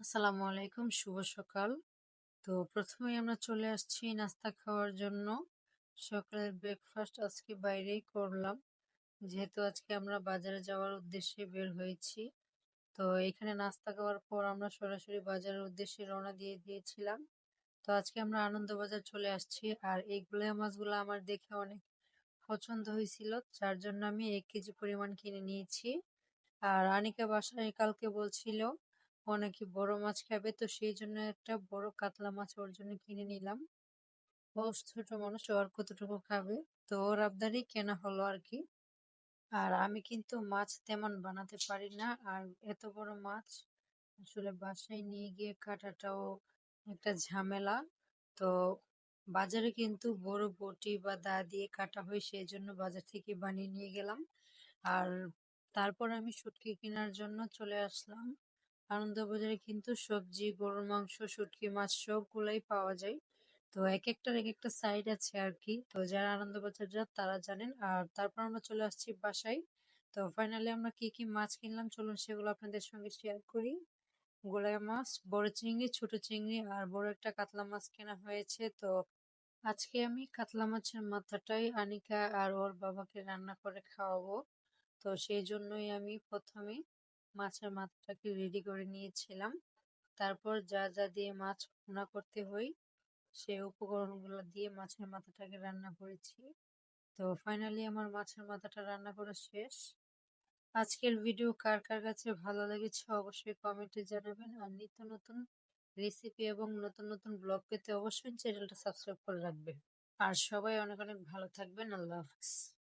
আসসালামু আলাইকুম, শুভ সকাল। তো প্রথমেই আমরা চলে আসছি নাস্তা খাওয়ার জন্য। সকালের ব্রেকফাস্ট আজকে বাইরেই করলাম। যেহেতু আজকে আমরা বাজারে যাওয়ার উদ্দেশ্যে বের হয়েছি, তো এখানে নাস্তা খাওয়ার পর আমরা সরাসরি বাজারের উদ্দেশ্যে রওনা দিয়ে দিয়েছিলাম। তো আজকে আমরা আনন্দবাজার চলে আসছি, আর এই গুলা মাছগুলো আমার দেখে অনেক পছন্দ হয়েছিল, যার জন্য আমি এক কেজি পরিমাণ কিনে নিয়েছি। আর আনিকা বাসায় কালকে বলছিল ও নাকি বড় মাছ খাবে? তো সেই জন্য একটা বড় কাতলা মাছ ওর জন্য কিনে নিলাম। ও ছোট মানুষ আর কতটুকু খাবে? তো ওর আবদারই কেনা হলো আর কি আর আমি কিন্তু মাছ তেমন বানাতে পারি না। আর এত বড় মাছ আসলে বাসায় নিয়ে গিয়ে কাটাটাও একটা ঝামেলা। তো বাজারে কিন্তু বড় বটি বা দা দিয়ে কাটা হয়, সেই জন্য বাজার থেকে বানিয়ে নিয়ে গেলাম। আর তারপর আমি শুটকি কেনার জন্য চলে আসলাম। আনন্দবাজারে কিন্তু সবজি, গরুর মাংস, শুটকি, মাছ সবগুলাই পাওয়া যায়। তো এক একটার এক একটা সাইড আছে আর কি তো যারা আনন্দবাজার যান তারা জানেন। আর তারপর আমরা চলে আসছি বাসায়। তো ফাইনালি আমরা কি কি মাছ কিনলাম চলুন সেগুলো আপনাদের সঙ্গে শেয়ার করি। গোলাই মাছ, বড় চিংড়ি, ছোট চিংড়ি আর বড় একটা কাতলা মাছ কেনা হয়েছে। তো আজকে আমি কাতলা মাছের মাথাটাই আনিকা আর ওর বাবাকে রান্না করে খাওয়াবো। তো সেই জন্যই আমি প্রথমে মাছের মাথাটাকে রেডি করে নিয়েছিলাম। তারপর যা যা দিয়ে মাছ ভুনা করতে হয় সেই উপকরণগুলো দিয়ে মাছের মাথাটাকে রান্না করেছি। তো ফাইনালি আমার মাছের মাথাটা রান্না করা শেষ। আজকের ভিডিও কার কার কাছে ভালো লেগেছে অবশ্যই কমেন্টে জানাবেন। আর নিত্য নতুন রেসিপি এবং নতুন নতুন ব্লগ পেতে অবশ্যই চ্যানেলটা সাবস্ক্রাইব করে রাখবেন। আর সবাই অনেক অনেক ভালো থাকবেন। আল্লাহ হাফিজ।